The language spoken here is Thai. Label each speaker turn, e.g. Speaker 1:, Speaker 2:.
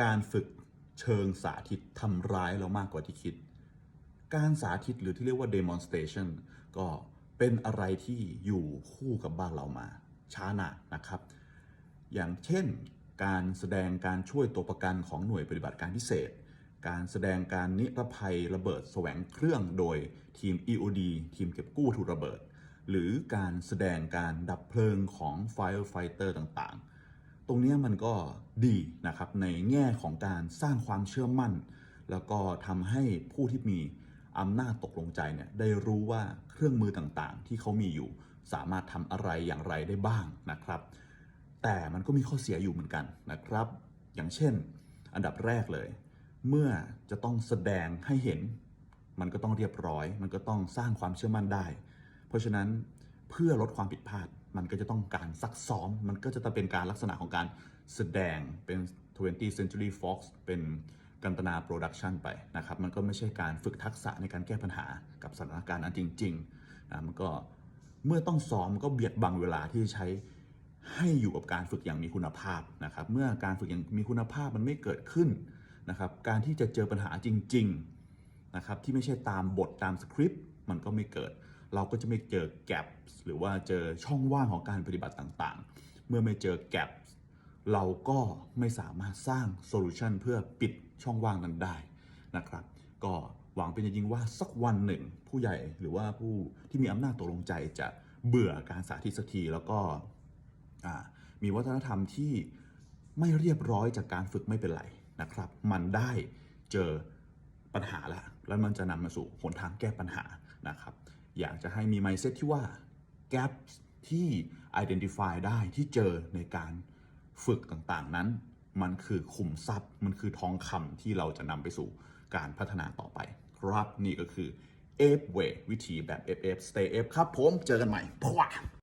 Speaker 1: การฝึกเชิงสาธิตทำร้ายเรามากกว่าที่คิด การสาธิตหรือที่เรียกว่า demonstration ก็เป็นอะไรที่อยู่คู่กับบ้านเรามา ช้านานนะครับ อย่างเช่น การแสดงการช่วยตัวประกันของหน่วยปฏิบัติการพิเศษ การแสดงการนิรภัยระเบิดแสวงเครื่องโดยทีม EOD ทีมเก็บกู้ถูกระเบิด หรือการแสดงการดับเพลิงของ Firefighter ต่างๆ ตรงนี้มันก็ดีนะครับในแง่ของการสร้างความเชื่อมั่น แล้วก็ทำให้ผู้ที่มีอำนาจตกลงใจเนี่ยได้รู้ว่าเครื่องมือต่างๆ ที่เขามีอยู่ สามารถทำอะไรอย่างไรได้บ้างนะครับ แต่มันก็มีข้อเสียอยู่เหมือนกันนะครับ อย่างเช่น อันดับแรกเลย เมื่อจะต้องแสดงให้เห็น มันก็ต้องเรียบร้อย มันก็ต้องสร้างความเชื่อมั่นได้ เพราะฉะนั้นเพื่อลดความผิดพลาด มันก็จะต้องการซักซ้อม มันก็จะต้องเป็นการลักษณะของการแสดงเป็น 20th Century Fox เป็นกันตนาโปรดักชันไปนะครับ มันก็ไม่ใช่การฝึกทักษะในการแก้ปัญหากับสถานการณ์นั้นจริงๆนะมันก็เมื่อต้องซ้อมก็เบียดบังเวลาที่ใช้ให้อยู่กับการฝึกอย่างมีคุณภาพนะครับ เมื่อการฝึกอย่างมีคุณภาพมันไม่เกิดขึ้นนะครับ การที่จะเจอปัญหาจริง ๆนะครับที่ไม่ใช่ตามบทตามสคริปต์มันก็ไม่เกิด เราก็จะไม่เจอแก p หรือว่าเจอช่องว่างของการปฏิบัติต่างๆ เมื่อไม่เจอแก p เราก็ไม่สามารถสร้างโซลูชันเพื่อปิดช่องว่างนั้นได้นะครับ ก็หวังเป็นอย่างยิ่งว่าสักวันหนึ่ง ผู้ใหญ่หรือว่าผู้ที่มีอำนาจตกลงใจจะเบื่อการสาธิตสักทีแล้วก็มีวัฒนธรรมที่ไม่เรียบร้อยจากการฝึกไม่เป็นไรนะครับ มันได้เจอปัญหาแล้ว แล้วมันจะนำมาสู่หนทางแก้ปัญหานะครับ อยากจะให้มี mindset ที่ว่า gap ที่ identify ได้ที่เจอในการฝึกต่างๆนั้น มันคือขุมทรัพย์ มันคือทองคำที่เราจะนำไปสู่การพัฒนาต่อไป ครับนี่ก็คือ F way วิธีแบบ FF Stay F ครับผมเจอกันใหม่พว